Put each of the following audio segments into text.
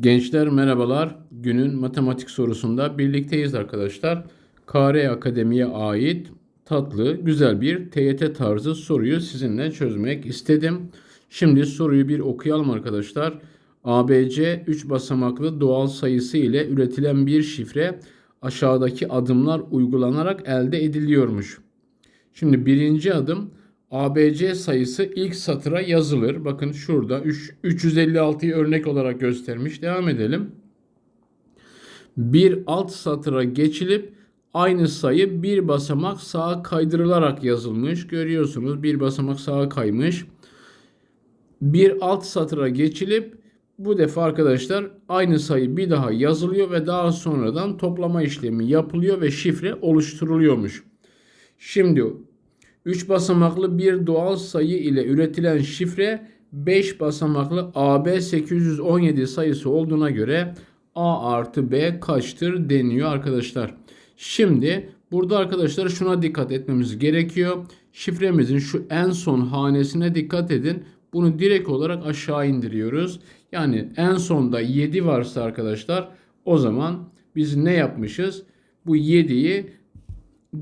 Gençler merhabalar. Günün matematik sorusunda birlikteyiz arkadaşlar. KR Akademi'ye ait tatlı, güzel bir TYT tarzı soruyu sizinle çözmek istedim. Şimdi soruyu bir okuyalım arkadaşlar. ABC 3 basamaklı doğal sayısı ile üretilen bir şifre aşağıdaki adımlar uygulanarak elde ediliyormuş. Şimdi birinci adım ABC sayısı ilk satıra yazılır. Bakın şurada 3, 356'yı örnek olarak göstermiş. Devam edelim. Bir alt satıra geçilip aynı sayı bir basamak sağa kaydırılarak yazılmış. Görüyorsunuz bir basamak sağa kaymış. Bir alt satıra geçilip bu defa arkadaşlar aynı sayı bir daha yazılıyor ve daha sonradan toplama işlemi yapılıyor ve şifre oluşturuluyormuş. Şimdi 3 basamaklı bir doğal sayı ile üretilen şifre 5 basamaklı AB 817 sayısı olduğuna göre A artı B kaçtır deniyor arkadaşlar. Şimdi burada arkadaşlar şuna dikkat etmemiz gerekiyor. Şifremizin şu en son hanesine dikkat edin. Bunu direkt olarak aşağı indiriyoruz. Yani en sonda 7 varsa arkadaşlar o zaman biz ne yapmışız? Bu 7'yi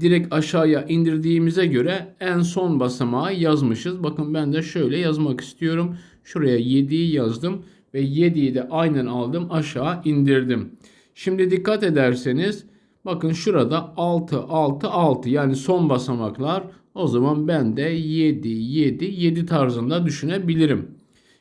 direkt aşağıya indirdiğimize göre en son basamağı yazmışız. Bakın ben de şöyle yazmak istiyorum. Şuraya 7'yi yazdım ve 7'yi de aynen aldım aşağı indirdim. Şimdi dikkat ederseniz bakın şurada 6 6 6 yani son basamaklar o zaman ben de 7 7 7 tarzında düşünebilirim.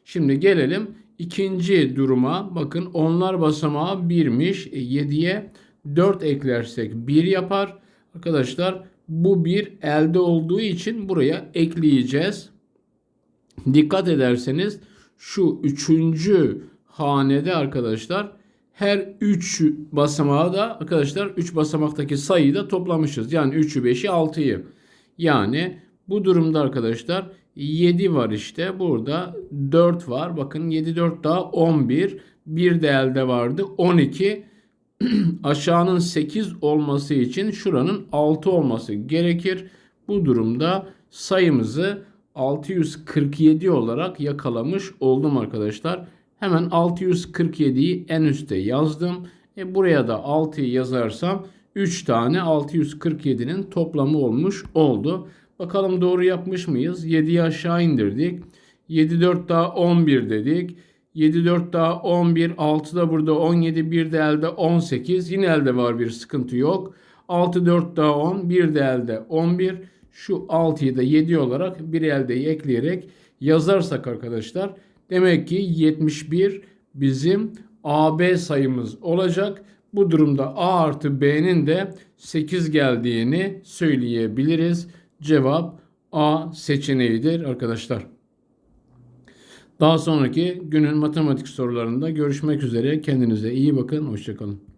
Şimdi gelelim ikinci duruma. Bakın onlar basamağı 1'miş. E, 7'ye 4 eklersek 1 yapar. Arkadaşlar bu bir elde olduğu için buraya ekleyeceğiz. Dikkat ederseniz şu üçüncü hanede arkadaşlar her 3 basamağı da arkadaşlar 3 basamaktaki sayıyı da toplamışız. Yani 3'ü 5'i 6'yı. Yani bu durumda arkadaşlar 7 var işte. Burada 4 var. Bakın 7 4 daha 11. Bir de elde vardı. 12 aşağının 8 olması için şuranın 6 olması gerekir. Bu durumda sayımızı 647 olarak yakalamış oldum arkadaşlar. Hemen 647'yi en üste yazdım. E buraya da 6'yı yazarsam 3 tane 647'nin toplamı olmuş oldu. Bakalım doğru yapmış mıyız? 7'yi aşağı indirdik. 7 4 daha 11 dedik. 7 4 daha 11. 6 da burada 17. Bir de elde 18. Yine elde var bir sıkıntı yok. 6 4 daha 10. Bir de elde 11. Şu 6'yı da 7 olarak bir elde ekleyerek yazarsak arkadaşlar demek ki 71 bizim AB sayımız olacak. Bu durumda A artı B'nin de 8 geldiğini söyleyebiliriz. Cevap A seçeneğidir arkadaşlar. Daha sonraki günün matematik sorularında görüşmek üzere. Kendinize iyi bakın. Hoşçakalın.